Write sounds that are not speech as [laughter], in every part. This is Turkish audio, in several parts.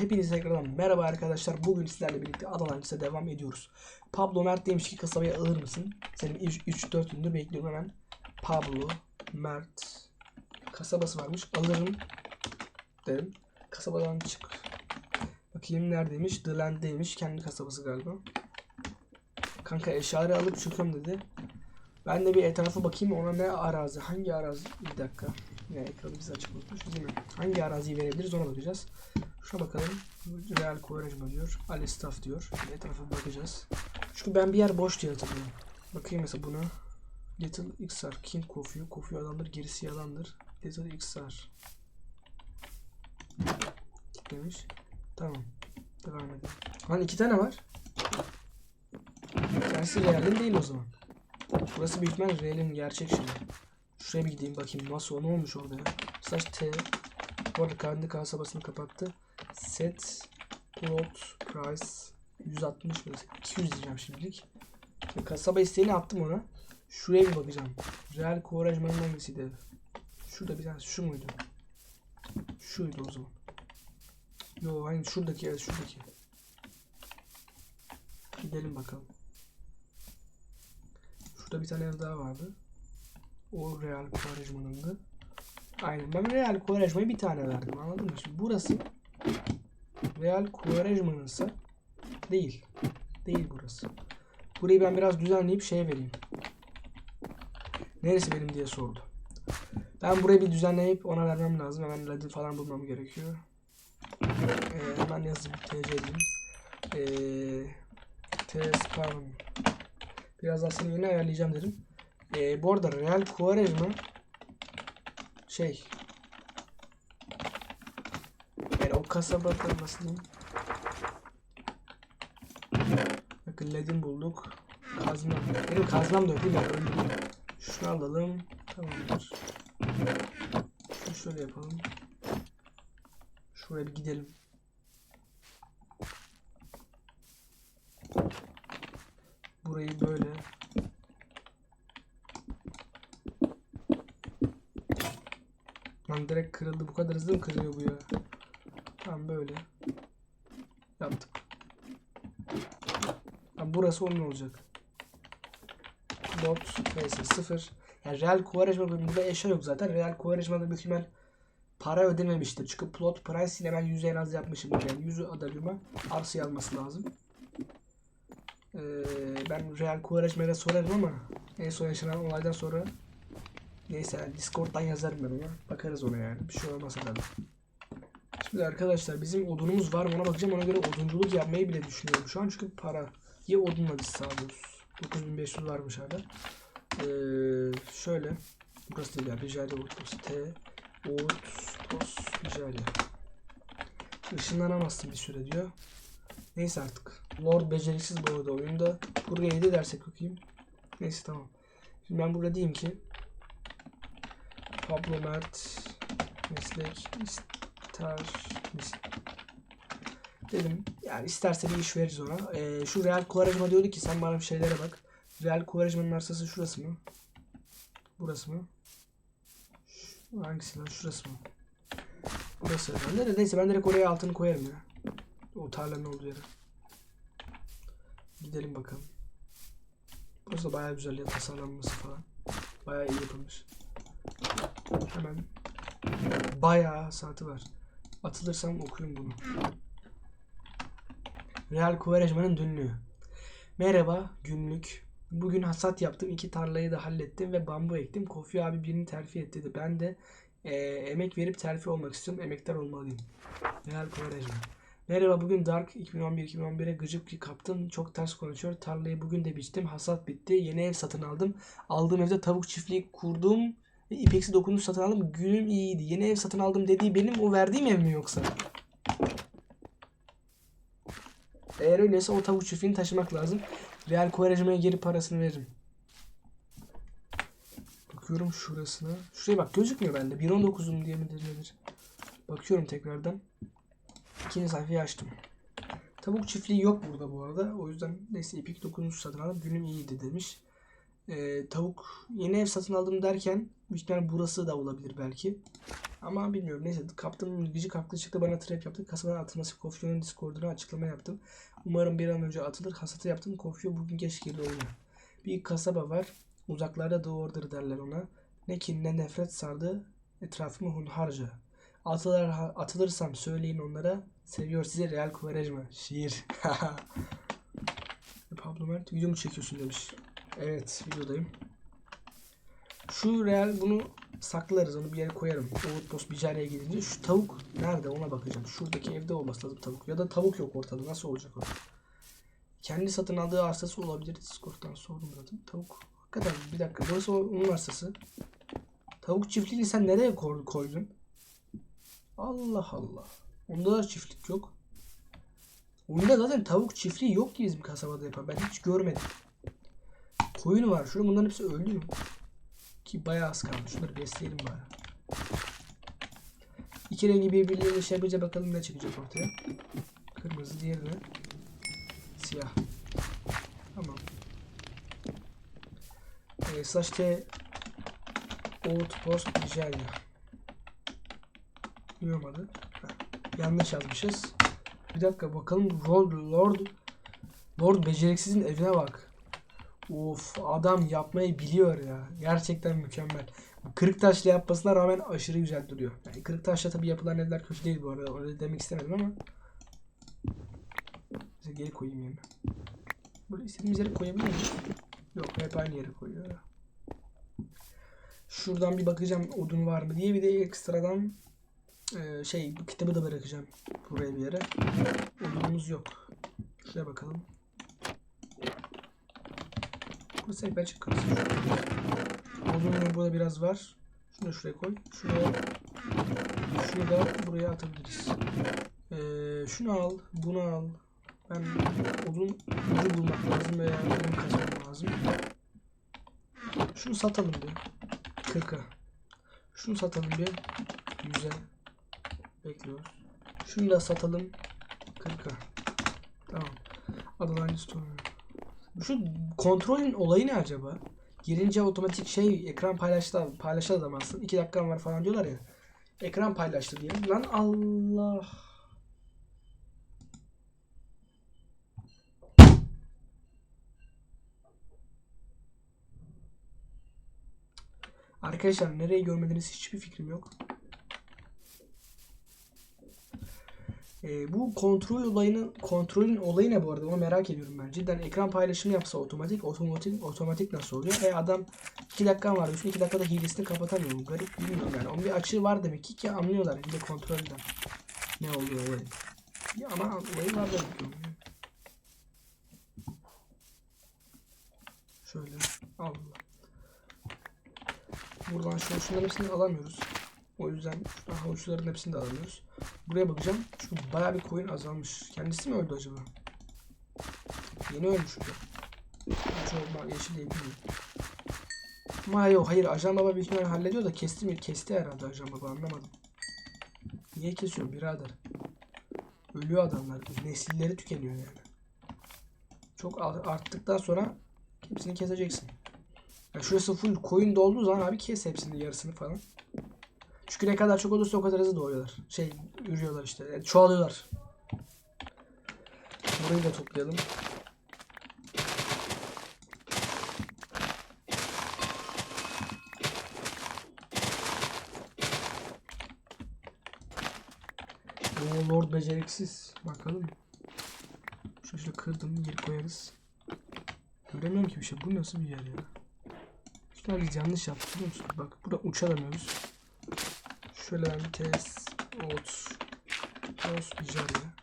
Hepinize tekrardan merhaba arkadaşlar. Bugün sizlerle birlikte Adalantis'e devam ediyoruz. Pablo Mert demiş ki kasabaya alır mısın? Senin 3-4 gündür bekliyorum hemen. Pablo Mert kasabası varmış. Alırım dedim. Kasabadan çık. Bakayım neredeymiş? The Land'deymiş. Kendi kasabası galiba. Kanka eşyaları alıp çıkıyorum dedi. Ben de bir etrafa bakayım ona ne arazi, hangi arazi, bir dakika. Ya ekranı biz açık unutmuşuz değil mi? Hangi araziyi verebiliriz ona bakacağız. Şuna bakalım. Real Quaresma diyor. Ali Staff diyor. Bir etrafa bakacağız. Çünkü ben bir yer boş diye hatırlıyorum. Bakayım mesela buna. Little XR. King Coffee. Coffee adamdır. Gerisi yalandır. Little XR. Gitmemiş. Tamam. Devam edelim. Lan iki tane var. Tanesi Real'in değil o zaman. Burası büyük ihtimal Real'in gerçek şeyi. Şuraya bir gideyim bakayım nasıl ne olmuş orada ya. Slash T. Bu arada kendi kasabasını kapattı. Set plot price 160 burası. 200 diyeceğim şimdilik. Şimdi kasaba isteğini attım ona. Şuraya bir bakacağım. Real Courageman'ın hangisiydi? Şurada bir tane şu muydu? Şuydu o zaman. Yo aynı şuradaki evet şuradaki. Gidelim bakalım. Şurada bir tane ev daha vardı. O Real Quaresma'nındı. Aynen ben Real Quaresma'ya bir tane verdim anladın mı? Şimdi burası Real Quaresma'nınsa değil. Değil burası. Burayı ben biraz düzenleyip şeye vereyim. Neresi benim diye sordu. Ben burayı bir düzenleyip ona vermem lazım. Hemen ladin falan bulmam gerekiyor. Ee, hemen yazayım. TC diyeyim. Ee, T spawn. Biraz aslında yeni ayarlayacağım dedim. Ee, bu arada Real Quaresma şey yani o kasaba nasıl diyeyim bakın ledin bulduk. Kazma. Benim kazmam da yok değil mi? Öldüm şunu alalım. Tamamdır. Şunu şöyle yapalım. Şuraya bir gidelim. Burayı böyle. Lan direkt kırıldı. Bu kadar hızlı mı kırıyor bu ya? Böyle. Yaptık. Tamam, burası onun olacak. Bot neyse sıfır. Yani Real Quaresma bölümünde eşya yok zaten. Real Quaresma'da büyük ihtimal para ödememiştir. Çünkü plot price ile ben 100 en az yapmışım. Yani 100 adamıma arsayı alması lazım. Ee, ben Real Quaresma'ya sorarım ama en son yaşanan olaydan sonra Neyse yani Discord'dan yazarım ben ona. Bakarız ona yani. Bir şey olmasa da. Arkadaşlar bizim odunumuz var ona bakacağım. Ona göre odunculuk yapmayı bile düşünüyorum şu an. Çünkü parayı odunla biz sağlıyoruz. 9500 varmış hala. Ee, şöyle. Burası değil ya. Rijalya Outpost. T. Outpost Rijalya. Işınlanamazsın bir süre diyor. Neyse artık. Lord beceriksiz bu arada oyunda. Buraya 7 dersek bakayım. Neyse tamam. Şimdi ben burada diyeyim ki Pablo Mert meslek ister misin? Dedim yani isterse bir iş veririz ona. Ee, şu Real Quaresma diyordu ki sen bana bir şeylere bak. Real Quaresma'nın arsası şurası mı? Burası mı? Şu, hangisi lan? Şurası mı? Burası herhalde. de Neyse ben direkt oraya altını koyarım ya. O tarlanın olduğu yere. Gidelim bakalım. Burası da bayağı güzel ya tasarlanması falan. Bayağı iyi yapılmış. Hemen bayağı saati var. Atılırsam okuyun bunu. Real Quaresma'nın dünlüğü. Merhaba günlük. Bugün hasat yaptım. iki tarlayı da hallettim ve bambu ektim. Kofi abi birini terfi etti dedi. Ben de eee, emek verip terfi olmak istiyorum. Emektar olmalıyım. Real Quaresma. Merhaba bugün Dark 2011-2011'e gıcık kaptım. Çok ters konuşuyor. Tarlayı bugün de biçtim. Hasat bitti. Yeni ev satın aldım. Aldığım evde tavuk çiftliği kurdum. Ve ipeksi dokunuş satın aldım. Günüm iyiydi. Yeni ev satın aldım dediği benim o verdiğim ev mi yoksa? Eğer öyleyse o tavuk çiftliğini taşımak lazım. Real Quaresma'ya geri parasını veririm. Bakıyorum şurasına. Şuraya bak gözükmüyor bende. 1.19'um diye mi nedir? Bakıyorum tekrardan. İkinci sayfayı açtım. Tavuk çiftliği yok burada bu arada. O yüzden neyse ipek dokunuş satın aldım. Günüm iyiydi demiş. Ee, tavuk yeni ev satın aldım derken büyük burası da olabilir belki. Ama bilmiyorum neyse kaptım gıcık haklı çıktı bana trap yaptı. Kasadan atılması Kofio'nun Discord'una açıklama yaptım. Umarım bir an önce atılır. Hasatı yaptım. Kofio bugün geç girdi oyuna. Bir kasaba var. Uzaklarda The Order derler ona. Ne kin ne nefret sardı. Etrafımı hunharca. Atılır, atılırsam söyleyin onlara. Seviyor sizi Real Quaresma. Şiir. [laughs] Pablo Mert video mu çekiyorsun demiş. Evet videodayım. Şu Real bunu saklarız onu bir yere koyarım. Outpost Bijare'ye gidince şu tavuk nerede ona bakacağım. Şuradaki evde olması lazım tavuk. Ya da tavuk yok ortada nasıl olacak o? Kendi satın aldığı arsası olabilir. Discord'dan sordum zaten. Tavuk. Hakikaten bir dakika. Burası onun arsası. Tavuk çiftliğini sen nereye koy- koydun? Allah Allah. Onda da çiftlik yok. Oyunda zaten tavuk çiftliği yok ki bizim kasabada yapan. Ben hiç görmedim. Koyun var. Şurada bunların hepsi öldü? Ki bayağı az kalmış. Şunları besleyelim bari. İki rengi birbirleriyle şey yapınca bakalım ne çıkacak ortaya. Kırmızı diğeri de siyah. Tamam. Ee, slash T Outpost Nigeria. Bilmiyorum yanlış yazmışız. Bir dakika bakalım Lord Lord Lord beceriksizin evine bak. Of adam yapmayı biliyor ya. Gerçekten mükemmel. Kırık taşla yapmasına rağmen aşırı güzel duruyor. Yani kırık taşla tabii yapılan evler kötü değil bu arada. Öyle demek istemedim ama. Size geri koyayım yerine. Böyle istediğimiz yere koyabilir miyiz? Yok hep aynı yere koyuyor. Şuradan bir bakacağım odun var mı diye bir de ekstradan e, şey bu kitabı da bırakacağım buraya bir yere. Odunumuz yok. Şuraya bakalım. Hep açık kalsın. Odun burada biraz var. Şunu şuraya koy. Şuraya şunu da buraya atabiliriz. Ee, şunu al, bunu al. Ben odun ucu bulmak lazım veya odun kazanmam lazım. Şunu satalım bir. 40'a. Şunu satalım bir. 100'e. Bekliyoruz. Şunu da satalım. 40'a. Tamam. Adaline Store. Şu kontrolün olayı ne acaba? Girince otomatik şey ekran paylaştı paylaştı adam aslında. 2 dakikan var falan diyorlar ya. Ekran paylaştı diye. Lan Allah. Arkadaşlar nereye görmediniz hiçbir fikrim yok. Ee, bu kontrol olayının kontrolün olayı ne bu arada onu merak ediyorum ben. Cidden ekran paylaşımı yapsa otomatik otomatik otomatik nasıl oluyor? E adam 2 dakikan var diyorsun 2 dakikada hilesini kapatamıyor. Bu Garip bilmiyorum yani. Onun bir açığı var demek ki ki anlıyorlar bir de kontrolden. Ne oluyor olayı. Ya ama olayı var demek ki. Şöyle Allah. Buradan şu şunların hepsini alamıyoruz. O yüzden şuradan havuçların hepsini de alamıyoruz. Buraya bakacağım. Çünkü bayağı bir koyun azalmış. Kendisi mi öldü acaba? Yeni ölmüş mü? Çok yeşil değil mi? Ama yok hayır ajan baba büyük ihtimalle hallediyor da kesti mi? Kesti herhalde ajan baba anlamadım. Niye kesiyor birader? Ölüyor adamlar. Nesilleri tükeniyor yani. Çok arttıktan sonra hepsini keseceksin. Ya şurası full koyun dolduğu zaman abi kes hepsini yarısını falan. Çünkü ne kadar çok olursa o kadar hızlı doğuyorlar. Şey ürüyorlar işte. Yani çoğalıyorlar. Burayı da toplayalım. Oo Lord beceriksiz. Bakalım. Şöyle şöyle kırdım geri koyarız. Göremiyorum ki bir şey. Bu nasıl bir yer ya? Biz yanlış yaptık biliyor musun? Bak burada uçamıyoruz. Şöyle test ot tost Nijerya.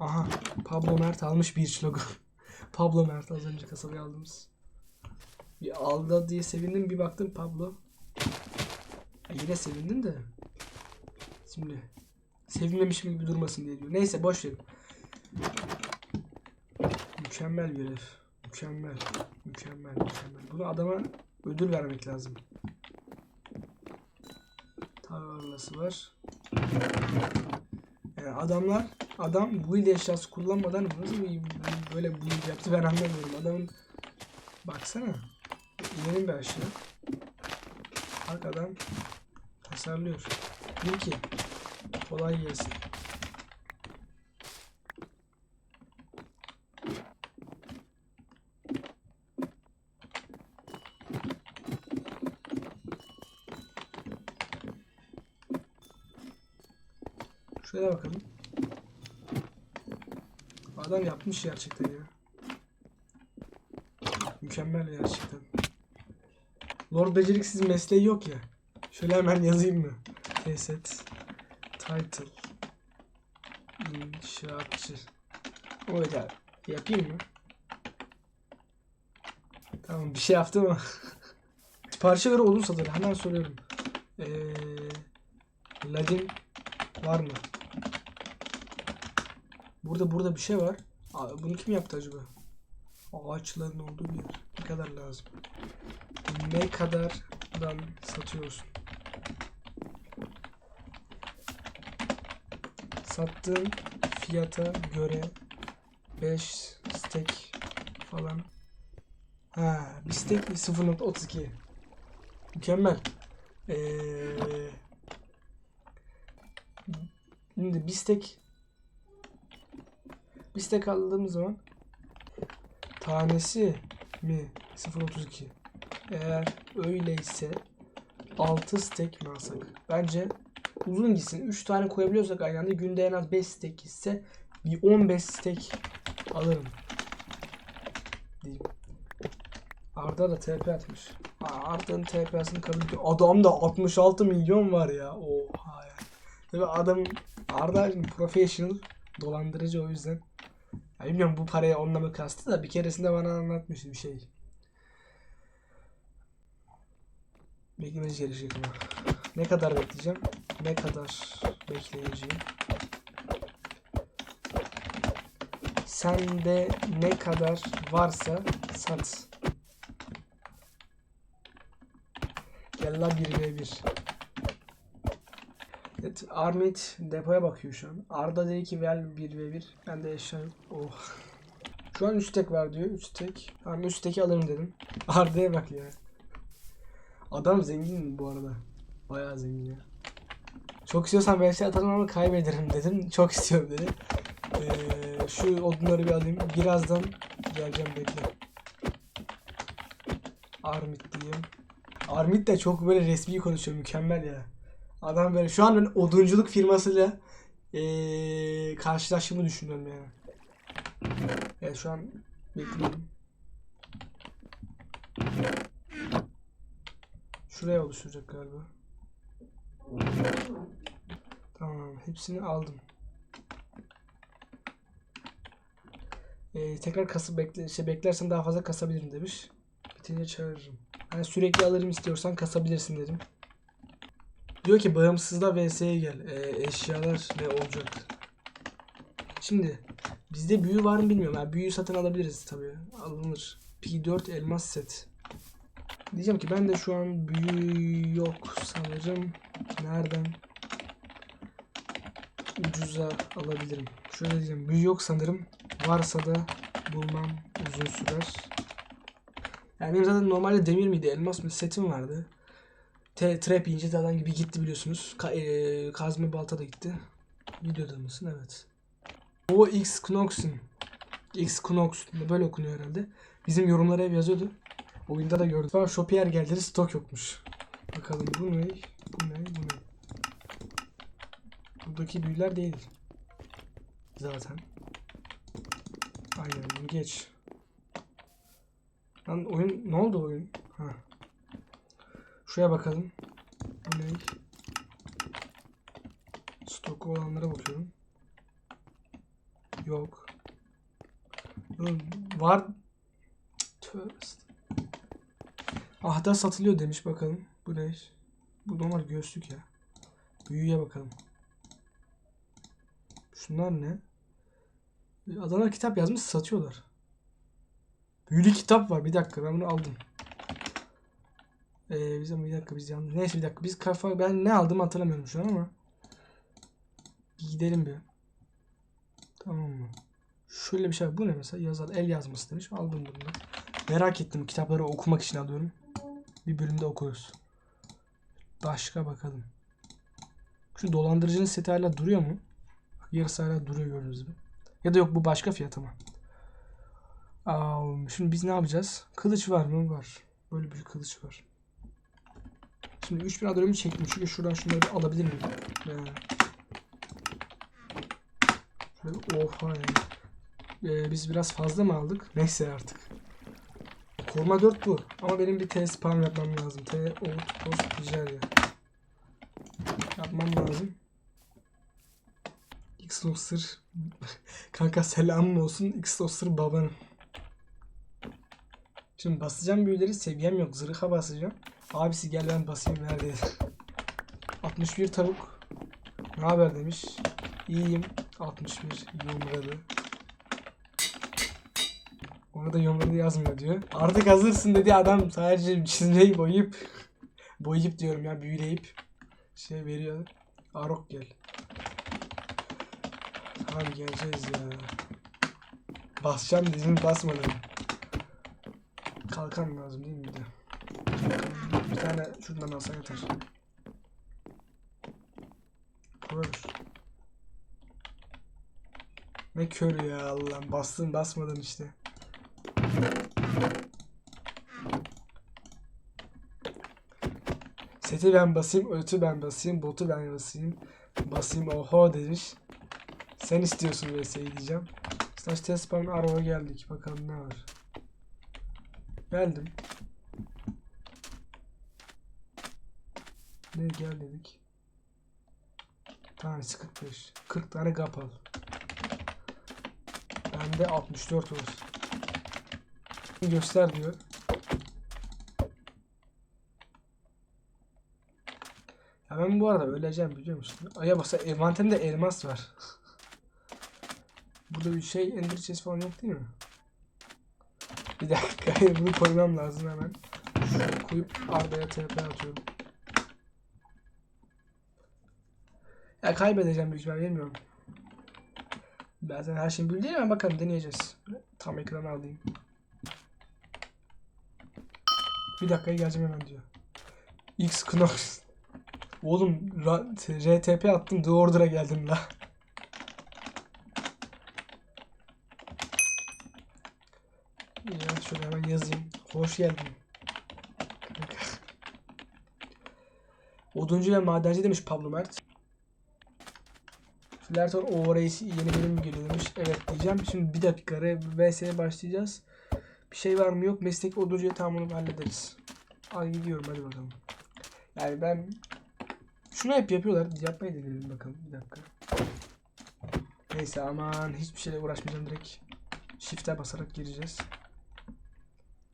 Aha Pablo Mert almış bir logo. [laughs] Pablo Mert az önce kasabaya aldığımız. Bir aldı diye sevindim bir baktım Pablo. Ya yine sevindim de. Şimdi sevinmemişim gibi durmasın diye diyor. Neyse boş verin. Mükemmel bir herif. Mükemmel. Mükemmel. Mükemmel. Bunu adama ödül vermek lazım. Tarlası var. Yani adamlar adam build eşyası kullanmadan nasıl böyle build yaptı ben anlamıyorum. Adamın baksana. İnelim bir aşağı. Arkadan tasarlıyor. Bil ki kolay gelsin. Şöyle bakalım. Adam yapmış gerçekten ya. Mükemmel gerçekten. Lord beceriksiz mesleği yok ya. Şöyle hemen yazayım mı? Reset. Title. İnşaatçı. Öyle yapayım mı? Tamam bir şey yaptım ama. [laughs] Siparişe göre olursa da hemen soruyorum. Ee, Ladin var mı? Burada burada bir şey var. Aa, bunu kim yaptı acaba? Ağaçların olduğu bir yer. Ne kadar lazım? Ne kadardan satıyorsun? Sattığın fiyata göre 5 steak falan. Ha, bir steak 0.32. Mükemmel. Ee, şimdi bir steak bir steak aldığımız zaman tanesi mi 0.32 eğer öyleyse 6 steak mi alsak? Bence uzun gitsin. 3 tane koyabiliyorsak aynı anda günde en az 5 steak gitse bir 15 steak alırım. Diyeyim. Arda da TP atmış. Arda'nın TP'sini kabul ediyor. Adamda 66 milyon var ya. Oha ya. Tabii adam Arda professional dolandırıcı o yüzden. Ya bilmiyorum bu paraya onunla mı kastı da bir keresinde bana anlatmıştı bir şey. Beklemeniz gerekecek ama. Ne kadar bekleyeceğim? Ne kadar bekleyeceğim? Sende ne kadar varsa sat. Gel la 1v1. Evet, Armit depoya bakıyor şu an. Arda dedi ki ver 1v1. Ben de yok. Oh. Şu an 3 tek var diyor. 3 tek. Tamam 3 teki alırım dedim. [laughs] Arda'ya bak ya. Adam zengin bu arada. Bayağı zengin ya. Çok istiyorsan VS atarım ama kaybederim dedim. [laughs] Çok istiyorum dedi. Ee, şu odunları bir alayım. Birazdan geleceğim bekle. Armit diyeyim. Armit de çok böyle resmi konuşuyor. Mükemmel ya. Adam böyle şu an odunculuk firmasıyla ee, karşılaştığımı düşünüyorum yani. Evet şu an bekliyorum. Şuraya oluşturacak galiba. Tamam hepsini aldım. Ee, tekrar kasıp bekle, şey beklersen daha fazla kasabilirim demiş. Bitince çağırırım. Yani sürekli alırım istiyorsan kasabilirsin dedim. Diyor ki bağımsızla VS'ye gel. Ee, eşyalar ne olacak? Şimdi bizde büyü var mı bilmiyorum. Yani büyü satın alabiliriz tabii. Alınır. P4 elmas set. Diyeceğim ki ben de şu an büyü yok sanırım. Nereden ucuza alabilirim? Şöyle diyeceğim. Büyü yok sanırım. Varsa da bulmam uzun sürer. Yani benim zaten normalde demir miydi, elmas mı setim vardı. Te trap ince tadan gibi gitti biliyorsunuz. Ka e kazma balta da gitti. Videoda mısın? Evet. O X Knox'un. X Knox böyle okunuyor herhalde. Bizim yorumlara hep yazıyordu. Oyunda da gördüm. Sonra Shopier geldi stok yokmuş. Bakalım bu ne? Bu ne? Bu ne? Buradaki büyüler değil. Zaten. Aynen geç. Lan oyun ne oldu oyun? Ha. Şuraya bakalım. Bu ne? Stok olanlara bakıyorum. Yok. Var. Tövbe. Ahda satılıyor demiş bakalım. Bu ne? Bu normal göğüslük ya. Büyüye bakalım. Şunlar ne? Adana kitap yazmış satıyorlar. Büyülü kitap var. Bir dakika ben bunu aldım. Ee, bizim bir dakika biz yanlış. Neyse bir dakika. Biz kafa ben ne aldım hatırlamıyorum şu an ama. Bir gidelim bir. Tamam mı? Şöyle bir şey. Bu ne mesela? Yazar el yazması demiş. Aldım bunu. Merak ettim. Kitapları okumak için alıyorum. Bir bölümde okuruz. Başka bakalım. Şu dolandırıcının seti hala duruyor mu? Bak, Yarısı hala duruyor gördüğünüz gibi. Ya da yok bu başka fiyat ama. Aa, şimdi biz ne yapacağız? Kılıç var mı? Var. Böyle bir kılıç var. Şimdi 3000 adamı çektim. Çünkü şuradan şunları bir alabilir miyim? Ee, şöyle oha ya. Ee, biz biraz fazla mı aldık? Neyse artık. Koruma 4 bu. Ama benim bir T spam yapmam lazım. T out post Nijerya. Yapmam lazım. X Loster. [laughs] Kanka selamım olsun. X Loster babanım. Şimdi basacağım büyüleri seviyem yok. Zırha basacağım. Abisi gel ben basayım ver dedi. 61 tavuk. Ne haber demiş. İyiyim. 61 yumralı. Orada yumralı yazmıyor diyor. Artık hazırsın dedi adam sadece çizmeyi boyayıp boyayıp diyorum ya büyüleyip şey veriyor. Arok gel. Tamam geleceğiz ya. Basacağım dedim basmadım. Kalkan lazım değil mi bir de? Tane şuradan alsan yeter. Koyar. Ne kör ya Allah'ım. Bastın basmadın işte. Seti ben basayım, ötü ben basayım, botu ben basayım. Basayım oho demiş. Sen istiyorsun VS'yi diyeceğim. Slash test spawn araba geldik. Bakalım ne var. Geldim. Ne gel dedik. Tanesi 45. 40 tane gap al. Bende 64 var. Göster diyor. Ya ben bu arada öleceğim biliyor musun? Aya basa envanterimde elmas var. Burada bir şey ender chest falan yok değil mi? Bir dakika [laughs] bunu koymam lazım hemen. Şunu koyup Arda'ya TP atıyorum. Ya kaybedeceğim büyük ihtimal bilmiyorum. Bazen her şeyi bildiğim ama bakalım deneyeceğiz. Tam ekranı alayım. Bir dakikaya geleceğim hemen diyor. X Knox. Oğlum RTP attım The Order'a geldim la. Ya şöyle hemen yazayım. Hoş geldin. Oduncu ve madenci demiş Pablo Mert. Flerton Overrace yeni bölüm geliyor demiş. Evet diyeceğim. Şimdi bir dakika VS'ye başlayacağız. Bir şey var mı yok. Meslek oduncuya tamamını hallederiz. Al gidiyorum hadi bakalım. Yani ben şunu hep yapıyorlar. Yapmayı deneyelim bakalım. Bir dakika. Neyse aman hiçbir şeyle uğraşmayacağım direkt. Shift'e basarak gireceğiz.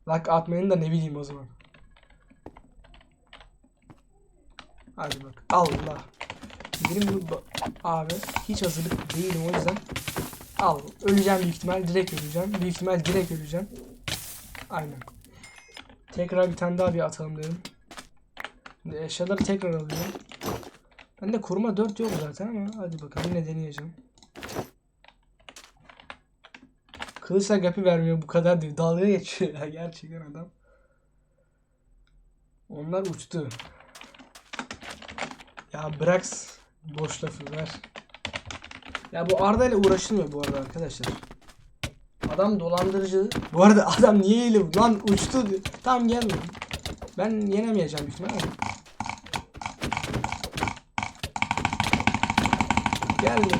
Like atmayın da ne bileyim o zaman. Hadi bak. Allah. Benim bu abi hiç hazırlık değilim o yüzden. Al. Öleceğim büyük ihtimal. Direkt öleceğim. Büyük ihtimal direkt öleceğim. Aynen. Tekrar bir tane daha bir atalım dedim. Eşyaları tekrar alıyorum. Bende koruma 4 yok zaten ama hadi bakalım yine deneyeceğim. Kılıçla gapi vermiyor bu kadar diyor. Dalga geçiyor ya gerçekten adam. Onlar uçtu. Ya bırak boş lafı ver. Ya bu Arda ile uğraşılmıyor bu arada arkadaşlar. Adam dolandırıcı. Bu arada [laughs] adam niye ile lan uçtu diyor. Tamam. Ben yenemeyeceğim büyük ihtimalle. Gelme.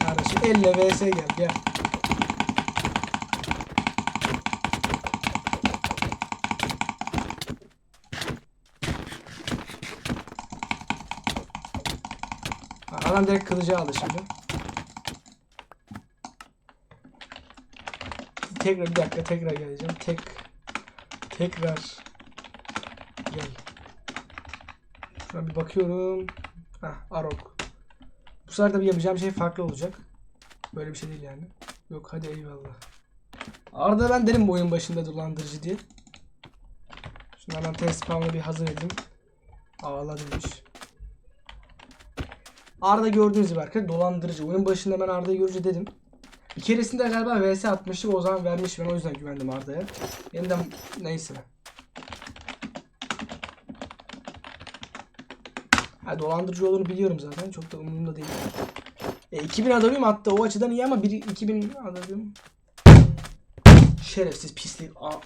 Kardeşim elle vs gel gel. Ha, Adam direkt kılıcı aldı şimdi. Tekrar bir dakika tekrar geleceğim. Tek tekrar gel. Şuna bir bakıyorum. Hah Arok. Bu sefer tabii yapacağım şey farklı olacak. Böyle bir şey değil yani. Yok hadi eyvallah. Arada ben derim bu oyun başında dolandırıcı diye. Hemen test spawn'ı bir hazır edeyim. Ağla demiş. Arda gördüğünüz gibi arkadaşlar dolandırıcı. Oyun başında ben Arda'yı görünce dedim. Bir keresinde galiba vs atmıştık o zaman vermiş ben o yüzden güvendim Arda'ya. Yeniden neyse. Ha, dolandırıcı olduğunu biliyorum zaten çok da umurumda değil. E, 2000 adamım hatta o açıdan iyi ama 1, 2000 adamım. Şerefsiz pislik. Aa.